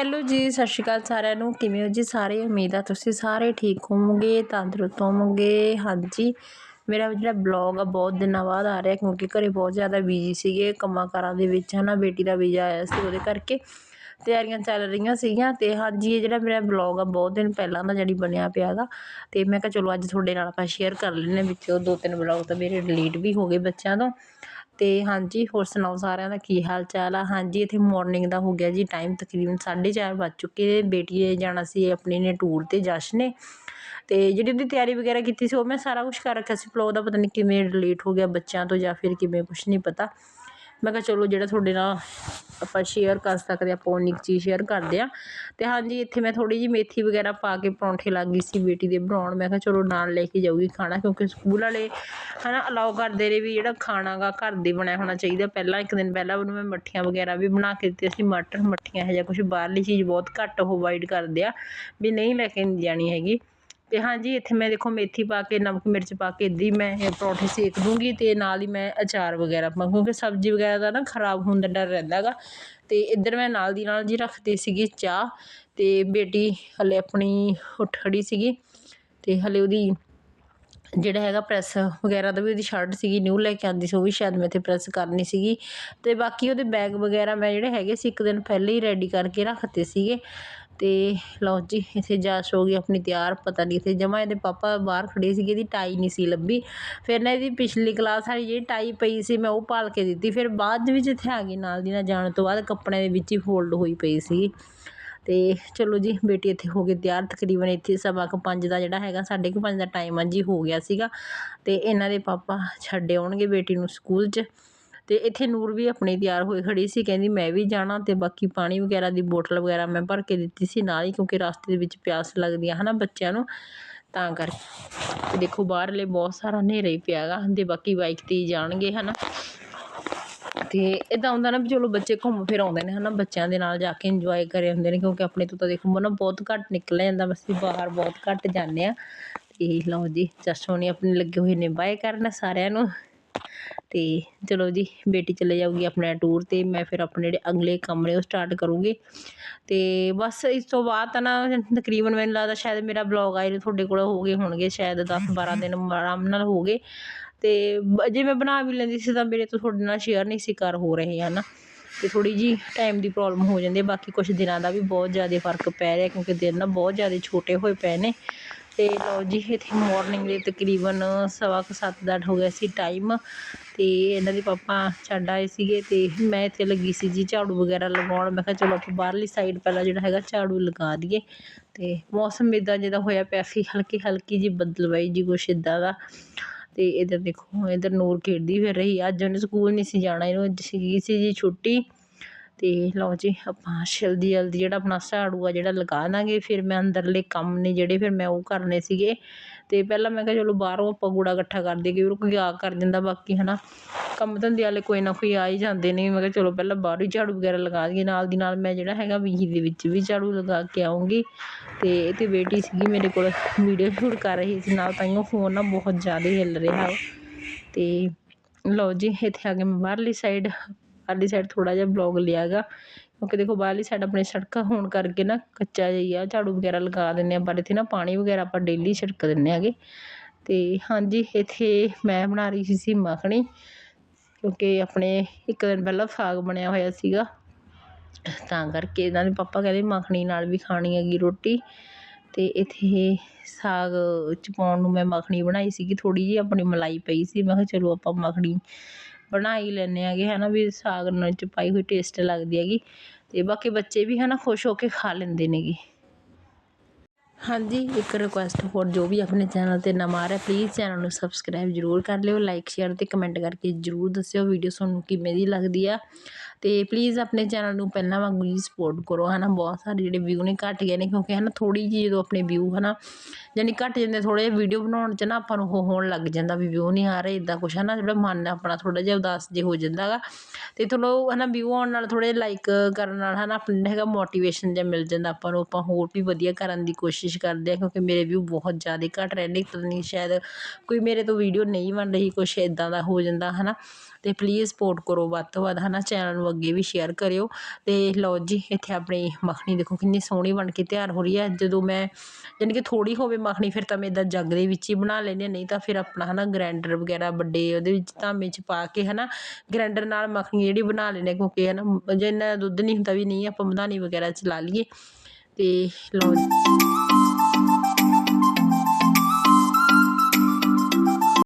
Hello ਜੀ, ਸਤਿ ਸ਼੍ਰੀ ਅਕਾਲ ਸਾਰਿਆਂ ਨੂੰ। ਕਿਵੇਂ ਹੋ ਜੀ ਸਾਰੇ? ਉਮੀਦ ਆ ਤੁਸੀਂ ਸਾਰੇ ਠੀਕ ਹੋਵੋਗੇ, ਤੰਦਰੁਸਤ ਹੋਵੋਗੇ। ਹਾਂਜੀ, ਮੇਰਾ ਜਿਹੜਾ ਬਲੌਗ ਆ ਬਹੁਤ ਦਿਨਾਂ ਬਾਅਦ ਆ ਰਿਹਾ ਕਿਉਂਕਿ ਘਰੇ ਬਹੁਤ ਜ਼ਿਆਦਾ ਬਿਜ਼ੀ ਸੀਗੇ। ਕੰਮਾਂ ਕਾਰਾਂ ਦੇ ਵਿੱਚ ਹਨਾ, ਬੇਟੀ ਦਾ ਵੀਜ਼ਾ ਆਇਆ ਸੀ ਉਹਦੇ ਕਰਕੇ। ਤਿਆਰੀਆਂ ਚੱਲ ਰਹੀਆਂ ਸੀਗੀਆਂ ਤੇ ਹਾਂਜੀ, ਇਹ ਜਿਹੜਾ ਮੇਰਾ ਬਲੌਗ ਆ ਬਹੁਤ ਦਿਨ ਪਹਿਲਾਂ ਦਾ ਜਿਹੜੀ ਬਣਿਆ ਪਿਆ ਗਾ। ਤੇ ਮੈਂ ਕਿਹਾ ਚਲੋ ਅੱਜ ਤੁਹਾਡੇ ਨਾਲ ਆਪਾਂ ਸ਼ੇਅਰ ਕਰ ਲੈਂਦੇ ਵਿੱਚੋਂ ਦੋ ਤਿੰਨ ਬਲੌਗ ਤਾਂ ਮੇਰੇ ਡਿਲੀਟ ਵੀ ਹੋ ਗਏ ਬੱਚਿਆਂ ਤੋਂ। ਅਤੇ ਹਾਂਜੀ, ਹੋਰ ਸੁਣਾਓ ਸਾਰਿਆਂ ਦਾ ਕੀ ਹਾਲ ਚਾਲ ਆ? ਹਾਂਜੀ, ਇੱਥੇ ਮੋਰਨਿੰਗ ਦਾ ਹੋ ਗਿਆ ਜੀ ਟਾਈਮ ਤਕਰੀਬਨ 4:30 ਵੱਜ ਚੁੱਕੇ ਬੇਟੀ ਨੇ ਜਾਣਾ ਸੀ ਆਪਣੀ ਨੇ ਟੂਰ ਤੇ ਜਸ਼ਨ ਨੇ। ਅਤੇ ਜਿਹੜੀ ਉਹਦੀ ਤਿਆਰੀ ਵਗੈਰਾ ਕੀਤੀ ਸੀ, ਉਹ ਮੈਂ ਸਾਰਾ ਕੁਛ ਕਰ ਰੱਖਿਆ ਸੀ। ਫਲੋ ਦਾ ਪਤਾ ਨਹੀਂ ਕਿਵੇਂ ਡਿਲੀਟ ਹੋ ਗਿਆ ਬੱਚਿਆਂ ਤੋਂ ਜਾਂ ਫਿਰ ਕਿਵੇਂ, ਕੁਛ ਨਹੀਂ ਪਤਾ। ਮੈਂ ਕਿਹਾ ਚਲੋ ਜਿਹੜਾ ਤੁਹਾਡੇ ਨਾਲ ਆਪਾਂ ਸ਼ੇਅਰ ਕਰ ਸਕਦੇ ਆਪਾਂ ਉਨੀ ਕੁ ਚੀਜ਼ ਸ਼ੇਅਰ ਕਰਦੇ ਹਾਂ। ਅਤੇ ਹਾਂਜੀ, ਇੱਥੇ ਮੈਂ ਥੋੜ੍ਹੀ ਜਿਹੀ ਮੇਥੀ ਵਗੈਰਾ ਪਾ ਕੇ ਪਰੌਂਠੇ ਲੱਗ ਗਈ ਸੀ ਬੇਟੀ ਦੇ ਬਣਾਉਣ। ਮੈਂ ਕਿਹਾ ਚਲੋ ਨਾਲ ਲੈ ਕੇ ਜਾਊਗੀ ਖਾਣਾ, ਕਿਉਂਕਿ ਸਕੂਲ ਵਾਲੇ ਹੈ ਨਾ ਅਲਾਓ ਕਰਦੇ ਨੇ ਵੀ ਜਿਹੜਾ ਖਾਣਾ ਗਾ ਘਰ ਦੇ ਬਣਿਆ ਹੋਣਾ ਚਾਹੀਦਾ। ਪਹਿਲਾਂ ਇੱਕ ਦਿਨ ਪਹਿਲਾਂ ਉਹਨੂੰ ਮੈਂ ਮੱਠੀਆਂ ਵਗੈਰਾ ਵੀ ਬਣਾ ਕੇ ਦਿੱਤੀਆਂ ਸੀ। ਮਟਰ ਮੱਠੀਆਂ ਹੈ ਜਾਂ ਕੁਛ ਬਾਹਰਲੀ ਚੀਜ਼ ਬਹੁਤ ਘੱਟ ਉਹ ਅਵੋਇਡ ਕਰਦੇ ਆ, ਵੀ ਨਹੀਂ ਲੈ ਕੇ ਜਾਣੀ ਹੈਗੀ। ਅਤੇ ਹਾਂਜੀ, ਇੱਥੇ ਮੈਂ ਦੇਖੋ ਮੇਥੀ ਪਾ ਕੇ, ਨਮਕ ਮਿਰਚ ਪਾ ਕੇ ਇੱਦਾਂ ਹੀ ਮੈਂ ਇਹ ਪਰੌਂਠੇ ਸੇਕ ਦੂੰਗੀ ਅਤੇ ਨਾਲ ਹੀ ਮੈਂ ਅਚਾਰ ਵਗੈਰਾ ਪਾ ਕਿਉਂਕਿ ਸਬਜ਼ੀ ਵਗੈਰਾ ਦਾ ਨਾ ਖਰਾਬ ਹੋਣ ਦਾ ਡਰ ਰਹਿੰਦਾ ਗਾ ਅਤੇ ਇੱਧਰ ਮੈਂ ਨਾਲ ਦੀ ਨਾਲ ਜੀ ਰੱਖਦੀ ਸੀਗੀ ਚਾਹ ਅਤੇ ਬੇਟੀ ਹਲੇ ਆਪਣੀ ਉੱਠ ਖੜੀ ਸੀਗੀ ਅਤੇ ਹਲੇ ਉਹਦੀ ਜਿਹੜਾ ਹੈਗਾ ਪ੍ਰੈੱਸ ਵਗੈਰਾ ਦਾ ਵੀ ਉਹਦੀ ਸ਼ਰਟ ਸੀਗੀ ਨਿਊ ਲੈ ਕੇ ਆਉਂਦੀ ਸੀ, ਉਹ ਵੀ ਸ਼ਾਇਦ ਮੈਂ ਇੱਥੇ ਪ੍ਰੈੱਸ ਕਰਨੀ ਸੀਗੀ। ਅਤੇ ਬਾਕੀ ਉਹਦੇ ਬੈਗ ਵਗੈਰਾ ਮੈਂ ਜਿਹੜੇ ਹੈਗੇ ਸੀ ਇੱਕ ਦਿਨ ਪਹਿਲੇ ਹੀ ਰੈਡੀ ਕਰਕੇ ਰੱਖਤੇ ਸੀਗੇ। ਅਤੇ ਲਓ ਜੀ, ਇੱਥੇ ਜਾਸ਼ ਹੋ ਗਈ ਆਪਣੀ ਤਿਆਰ, ਪਤਾ ਨਹੀਂ ਇੱਥੇ ਜਮਾ ਇਹਦੇ ਪਾਪਾ ਬਾਹਰ ਖੜ੍ਹੇ ਸੀਗੇ, ਇਹਦੀ ਟਾਈ ਨਹੀਂ ਸੀ ਲੱਭੀ ਫਿਰ ਨਾ ਇਹਦੀ ਪਿਛਲੀ ਕਲਾਸ ਵਾਲੀ ਜਿਹੜੀ ਟਾਈ ਪਈ ਸੀ, ਮੈਂ ਉਹ ਪਾਲ ਕੇ ਦਿੱਤੀ। ਫਿਰ ਬਾਅਦ ਦੇ ਵਿੱਚ ਇੱਥੇ ਆ ਗਈ ਨਾਲ ਦੀ ਨਾਲ, ਜਾਣ ਤੋਂ ਬਾਅਦ ਕੱਪੜਿਆਂ ਦੇ ਵਿੱਚ ਹੀ ਫੋਲਡ ਹੋਈ ਪਈ ਸੀ। ਅਤੇ ਚਲੋ ਜੀ, ਬੇਟੀ ਇੱਥੇ ਹੋ ਗਈ ਤਿਆਰ, ਤਕਰੀਬਨ ਇੱਥੇ ਸਵਾ ਕੁ ਪੰਜ ਦਾ ਜਿਹੜਾ ਹੈਗਾ, ਸਾਢੇ ਕੁ ਪੰਜ ਦਾ ਟਾਈਮ ਆ ਜੀ ਹੋ ਗਿਆ ਸੀਗਾ। ਅਤੇ ਇਹਨਾਂ ਦੇ ਪਾਪਾ ਛੱਡ ਆਉਣਗੇ ਬੇਟੀ ਨੂੰ ਸਕੂਲ 'ਚ। ਅਤੇ ਇੱਥੇ ਨੂਰ ਵੀ ਆਪਣੀ ਤਿਆਰ ਹੋਈ ਖੜੀ ਸੀ, ਕਹਿੰਦੀ ਮੈਂ ਵੀ ਜਾਣਾ ਅਤੇ ਬਾਕੀ ਪਾਣੀ ਵਗੈਰਾ ਦੀ ਬੋਟਲ ਵਗੈਰਾ ਮੈਂ ਭਰ ਕੇ ਦਿੱਤੀ ਸੀ ਨਾਲ ਹੀ, ਕਿਉਂਕਿ ਰਸਤੇ ਦੇ ਵਿੱਚ ਪਿਆਸ ਲੱਗਦੀ ਆ ਨਾ ਬੱਚਿਆਂ ਨੂੰ, ਤਾਂ ਕਰਕੇ। ਦੇਖੋ ਬਾਹਰਲੇ ਬਹੁਤ ਸਾਰਾ ਹਨੇਰਾ ਹੀ ਪਿਆਗਾ ਤੇ ਬਾਕੀ ਬਾਈਕ ਤੇ ਹੀ ਜਾਣਗੇ ਹੈ ਨਾ ਅਤੇ ਇੱਦਾਂ ਹੁੰਦਾ ਨਾ ਵੀ ਚਲੋ ਬੱਚੇ ਘੁੰਮ ਫਿਰ ਆਉਂਦੇ ਨੇ ਹਨਾ, ਬੱਚਿਆਂ ਦੇ ਨਾਲ ਜਾ ਕੇ ਇੰਜੋਏ ਕਰੇ ਹੁੰਦੇ ਨੇ, ਕਿਉਂਕਿ ਆਪਣੇ ਤੋਂ ਤਾਂ ਦੇਖੋ ਨਾ ਬਹੁਤ ਘੱਟ ਨਿਕਲਿਆ ਜਾਂਦਾ, ਬਸ ਬਾਹਰ ਬਹੁਤ ਘੱਟ ਜਾਂਦੇ ਹਾਂ। ਤੇ ਲਓ ਜੀ ਜਸਟ ਹੋਣੀ ਆਪਣੇ ਲੱਗੇ ਹੋਏ ਨੇ ਬਾਏ ਕਰਨ ਸਾਰਿਆਂ ਨੂੰ। ਅਤੇ ਚਲੋ ਜੀ, ਬੇਟੀ ਚਲੇ ਜਾਊਗੀ ਆਪਣਾ ਟੂਰ ਤੇ, ਮੈਂ ਫਿਰ ਆਪਣੇ ਜਿਹੜੇ ਅਗਲੇ ਕੰਮ ਨੇ ਉਹ ਸਟਾਰਟ ਕਰੂੰਗੀ। ਅਤੇ ਬਸ ਇਸ ਤੋਂ ਬਾਅਦ ਤਾਂ ਨਾ ਤਕਰੀਬਨ ਮੈਨੂੰ ਲੱਗਦਾ ਸ਼ਾਇਦ ਮੇਰਾ ਬਲੋਗ ਆਏ ਨੂੰ ਤੁਹਾਡੇ ਕੋਲ ਹੋ ਗਏ ਹੋਣਗੇ, ਸ਼ਾਇਦ 10 12 ਦਿਨ ਆਰਾਮ ਨਾਲ ਹੋ ਗਏ। ਅਤੇ ਜੇ ਮੈਂ ਬਣਾ ਵੀ ਲੈਂਦੀ ਸੀ ਤਾਂ ਮੇਰੇ ਤੋਂ ਤੁਹਾਡੇ ਨਾਲ ਸ਼ੇਅਰ ਨਹੀਂ ਸੀ ਕਰ ਹੋ ਰਹੇ ਹੈ ਨਾ ਅਤੇ ਥੋੜ੍ਹੀ ਜੀ ਟਾਈਮ ਦੀ ਪ੍ਰੋਬਲਮ ਹੋ ਜਾਂਦੀ ਹੈ, ਬਾਕੀ ਕੁਛ ਦਿਨਾਂ ਦਾ ਵੀ ਬਹੁਤ ਜ਼ਿਆਦਾ ਫ਼ਰਕ ਪੈ ਰਿਹਾ, ਕਿਉਂਕਿ ਦਿਨ ਨਾ ਬਹੁਤ ਜ਼ਿਆਦਾ ਛੋਟੇ ਹੋਏ ਪਏ ਨੇ। ਤੇ ਲਓ ਜੀ, ਇੱਥੇ ਮਾਰਨਿੰਗ ਦੇ ਤਕਰੀਬਨ ਸਵਾ ਕੁ ਸੱਤ ਦਾ ਹੋ ਗਿਆ ਸੀ ਟਾਈਮ ਤੇ ਇਹਨਾਂ ਦੇ ਪਾਪਾ ਛੱਡ ਆਏ ਸੀਗੇ ਤੇ ਮੈਂ ਇੱਥੇ ਲੱਗੀ ਸੀ ਜੀ ਝਾੜੂ ਵਗੈਰਾ ਲਗਾਉਣ। ਮੈਂ ਕਿਹਾ ਚਲੋ ਆਪਾਂ ਬਾਹਰਲੀ ਸਾਈਡ ਪਹਿਲਾਂ ਜਿਹੜਾ ਹੈਗਾ ਝਾੜੂ ਲਗਾ ਦਈਏ ਤੇ ਮੌਸਮ ਇਦਾਂ ਜਿਹਾ ਹੋਇਆ ਪਿਆ ਸੀ, ਹਲਕੀ ਹਲਕੀ ਜੀ ਬਦਲਵਾਈ ਜੀ ਕੁਛ ਇਦਾਂ ਦਾ। ਤੇ ਇਧਰ ਦੇਖੋ, ਇਧਰ ਨੂਰ ਖੇਡਦੀ ਫਿਰ ਰਹੀ। ਅੱਜ ਉਹਨੇ ਸਕੂਲ ਨਹੀਂ ਸੀ ਜਾਣਾ, ਇਹਨੂੰ ਅੱਜ ਸੀਗੀ ਸੀ ਜੀ ਛੁੱਟੀ। ਅਤੇ ਲਓ ਜੀ, ਆਪਾਂ ਜਲਦੀ ਜਲਦੀ ਜਿਹੜਾ ਆਪਣਾ ਝਾੜੂ ਆ ਜਿਹੜਾ ਲਗਾ ਦਾਂਗੇ। ਫਿਰ ਮੈਂ ਅੰਦਰਲੇ ਕੰਮ ਨੇ ਜਿਹੜੇ ਫਿਰ ਮੈਂ ਉਹ ਕਰਨੇ ਸੀਗੇ। ਅਤੇ ਪਹਿਲਾਂ ਮੈਂ ਕਿਹਾ ਚਲੋ ਬਾਹਰੋਂ ਆਪਾਂ ਕੂੜਾ ਇਕੱਠਾ ਕਰ ਦਈਏ ਉਹ ਕੋਈ ਆ ਕਰ ਜਾਂਦਾ ਬਾਕੀ ਹੈ ਨਾ ਕੰਮ ਧੰਦੇ ਵਾਲੇ ਕੋਈ ਨਾ ਕੋਈ ਆ ਹੀ ਜਾਂਦੇ ਨੇ। ਮੈਂ ਕਿਹਾ ਚਲੋ ਪਹਿਲਾਂ ਬਾਹਰੋਂ ਹੀ ਝਾੜੂ ਵਗੈਰਾ ਲਗਾ ਦੇਈਏ। ਨਾਲ ਦੀ ਨਾਲ ਮੈਂ ਜਿਹੜਾ ਹੈਗਾ ਵੀਹੀ ਦੇ ਵਿੱਚ ਵੀ ਝਾੜੂ ਲਗਾ ਕੇ ਆਉਂਗੀ ਅਤੇ ਇਹ ਤੇ ਬੇਟੀ ਸੀਗੀ ਮੇਰੇ ਕੋਲ, ਵੀਡੀਓ ਸ਼ੂਟ ਕਰ ਰਹੀ ਸੀ। ਨਾਲ ਤਾਂ ਉਹ ਫੋਨ ਨਾ ਬਹੁਤ ਜ਼ਿਆਦਾ ਹਿੱਲ ਰਿਹਾ। ਅਤੇ ਲਓ ਜੀ, ਇੱਥੇ ਆ ਕੇ ਮੈਂ ਬਾਹਰਲੀ ਸਾਈਡ ਬਾਹਰਲੀ ਸਾਈਡ ਥੋੜ੍ਹਾ ਜਿਹਾ ਬਲੋਗ ਲਿਆ ਗਾ। ਕਿਉਂਕਿ ਦੇਖੋ ਬਾਹਰਲੀ ਸਾਈਡ ਆਪਣੇ ਸੜਕਾਂ ਹੋਣ ਕਰਕੇ ਨਾ ਕੱਚਾ ਜਿਹਾ ਝਾੜੂ ਵਗੈਰਾ ਲਗਾ ਦਿੰਦੇ ਹਾਂ, ਪਰ ਇੱਥੇ ਨਾ ਪਾਣੀ ਵਗੈਰਾ ਆਪਾਂ ਡੇਲੀ ਛਿੜਕ ਦਿੰਦੇ ਆਗੇ ਅਤੇ ਹਾਂਜੀ, ਇੱਥੇ ਮੈਂ ਬਣਾ ਰਹੀ ਸੀ ਮੱਖਣੀ, ਕਿਉਂਕਿ ਆਪਣੇ ਇੱਕ ਦਿਨ ਪਹਿਲਾਂ ਸਾਗ ਬਣਿਆ ਹੋਇਆ ਸੀਗਾ। ਤਾਂ ਕਰਕੇ ਇਹਨਾਂ ਦੇ ਪਾਪਾ ਕਹਿੰਦੇ ਮੱਖਣੀ ਨਾਲ ਵੀ ਖਾਣੀ ਹੈਗੀ ਰੋਟੀ। ਅਤੇ ਇੱਥੇ ਸਾਗ ਚ ਪਾਉਣ ਨੂੰ ਮੈਂ ਮੱਖਣੀ ਬਣਾਈ ਸੀਗੀ, ਥੋੜ੍ਹੀ ਜਿਹੀ ਆਪਣੀ ਮਲਾਈ ਪਈ ਸੀ। ਮੈਂ ਕਿਹਾ ਚਲੋ ਆਪਾਂ ਮੱਖਣੀ ਬਣਾ ਹੀ ਲੈਂਦੇ ਹੈਗੇ ਹੈ ਨਾ ਵੀ ਸਾਗ ਨਾਲ ਚ ਪਾਈ ਹੋਈ ਟੇਸਟ ਲੱਗਦੀ ਹੈਗੀ। ਅਤੇ ਬਾਕੀ ਬੱਚੇ ਵੀ ਹੈ ਨਾ ਖੁਸ਼ ਹੋ ਕੇ ਖਾ ਲੈਂਦੇ ਨੇਗੇ। ਹਾਂਜੀ, ਇੱਕ ਰਿਕੁਐਸਟ ਹੋਰ, ਜੋ ਵੀ ਆਪਣੇ ਚੈਨਲ ਤੇ ਨਵਾਂ ਆ ਰਿਹਾ ਪਲੀਜ਼ ਚੈਨਲ ਨੂੰ ਸਬਸਕ੍ਰਾਈਬ ਜਰੂਰ ਕਰ ਲਿਓ। ਲਾਈਕ ਸ਼ੇਅਰ ਤੇ ਕਮੈਂਟ ਕਰਕੇ ਜਰੂਰ ਦੱਸਿਓ ਵੀਡੀਓ ਤੁਹਾਨੂੰ ਕਿਵੇਂ ਦੀ ਲੱਗਦੀ ਆ। ਅਤੇ ਪਲੀਜ਼ ਆਪਣੇ ਚੈਨਲ ਨੂੰ ਪਹਿਲਾਂ ਵਾਂਗੂ ਹੀ ਸਪੋਰਟ ਕਰੋ ਹੈ ਨਾ ਬਹੁਤ ਸਾਰੇ ਜਿਹੜੇ ਵਿਊ ਨੇ ਘੱਟ ਗਏ ਨੇ, ਕਿਉਂਕਿ ਹੈ ਨਾ ਥੋੜ੍ਹੀ ਜਿਹੀ ਜਦੋਂ ਆਪਣੇ ਵਿਊ ਹੈ ਨਾ ਯਾਨੀ ਘੱਟ ਜਾਂਦੇ, ਥੋੜ੍ਹੇ ਜਿਹੇ ਵੀਡੀਓ ਬਣਾਉਣ ਚ ਨਾ ਆਪਾਂ ਨੂੰ ਉਹ ਹੋਣ ਲੱਗ ਜਾਂਦਾ ਵੀ ਵਿਊ ਨਹੀਂ ਆ ਰਹੇ ਇੱਦਾਂ ਕੁਛ ਹੈ ਨਾ ਜਿਹੜਾ ਮਨ ਆਪਣਾ ਥੋੜ੍ਹਾ ਜਿਹਾ ਉਦਾਸ ਜੇ ਹੋ ਜਾਂਦਾ ਹੈਗਾ ਅਤੇ ਤੇ ਹੈ ਨਾ ਵਿਊ ਆਉਣ ਨਾਲ ਥੋੜੇ ਲਾਈਕ ਕਰਨ ਨਾਲ ਹੈ ਨਾ ਆਪਣੇ ਹੈਗਾ ਮੋਟੀਵੇਸ਼ਨ ਜਿਹਾ ਮਿਲ ਜਾਂਦਾ ਆਪਾਂ ਨੂੰ, ਆਪਾਂ ਹੋਰ ਵੀ ਵਧੀਆ ਕਰਨ ਦੀ ਕੋਸ਼ਿਸ਼ ਕਰਦੇ ਹਾਂ, ਕਿਉਂਕਿ ਮੇਰੇ ਵਿਊ ਬਹੁਤ ਜ਼ਿਆਦਾ ਘੱਟ ਰਹੇ ਨੇ ਪਤਾ ਨਹੀਂ, ਸ਼ਾਇਦ ਕੋਈ ਮੇਰੇ ਤੋਂ ਵੀਡੀਓ ਨਹੀਂ ਬਣ ਰਹੀ, ਕੁਛ ਇੱਦਾਂ ਦਾ ਹੋ ਜਾਂਦਾ ਹੈ ਨਾ ਅਤੇ ਪਲੀਜ਼ ਸਪੋਰਟ ਕਰੋ ਵੱਧ ਤੋਂ ਵੱਧ ਹੈ ਨਾ ਚੈਨਲ ਨੂੰ ਅੱਗੇ ਵੀ ਸ਼ੇਅਰ ਕਰਿਓ। ਤੇ ਲਓ ਜੀ, ਇੱਥੇ ਆਪਣੀ ਮੱਖਣੀ ਦੇਖੋ ਕਿੰਨੀ ਸੋਹਣੀ ਬਣ ਕੇ ਤਿਆਰ ਹੋ ਰਹੀ ਹੈ। ਜਦੋਂ ਮੈਂ ਯਾਨੀ ਕਿ ਥੋੜੀ ਹੋਵੇ ਮੱਖਣੀ, ਫਿਰ ਤਾਂ ਮੈਂ ਇਦਾਂ ਜੱਗ ਦੇ ਵਿੱਚ ਹੀ ਬਣਾ ਲੈਂਦੇ ਹਾਂ, ਨਹੀਂ ਤਾਂ ਫਿਰ ਆਪਣਾ ਹਨਾ ਗ੍ਰਾਈਂਡਰ ਵਗੈਰਾ ਵੱਡੇ ਉਹਦੇ ਵਿੱਚ ਧਾਮੇ 'ਚ ਪਾ ਕੇ ਹਨਾ ਗ੍ਰਾਈਂਡਰ ਨਾਲ ਮੱਖਣੀ ਜਿਹੜੀ ਬਣਾ ਲੈਂਦੇ ਹਾਂ, ਕਿਉਂਕਿ ਹਨਾ ਜੇ ਇੰਨਾ ਦੁੱਧ ਨਹੀਂ ਹੁੰਦਾ ਵੀ ਨਹੀਂ ਆਪਾਂ ਮਧਾਨੀ ਵਗੈਰਾ 'ਚ ਲਾ ਲਈਏ। ਤੇ ਲਓ ਜੀ।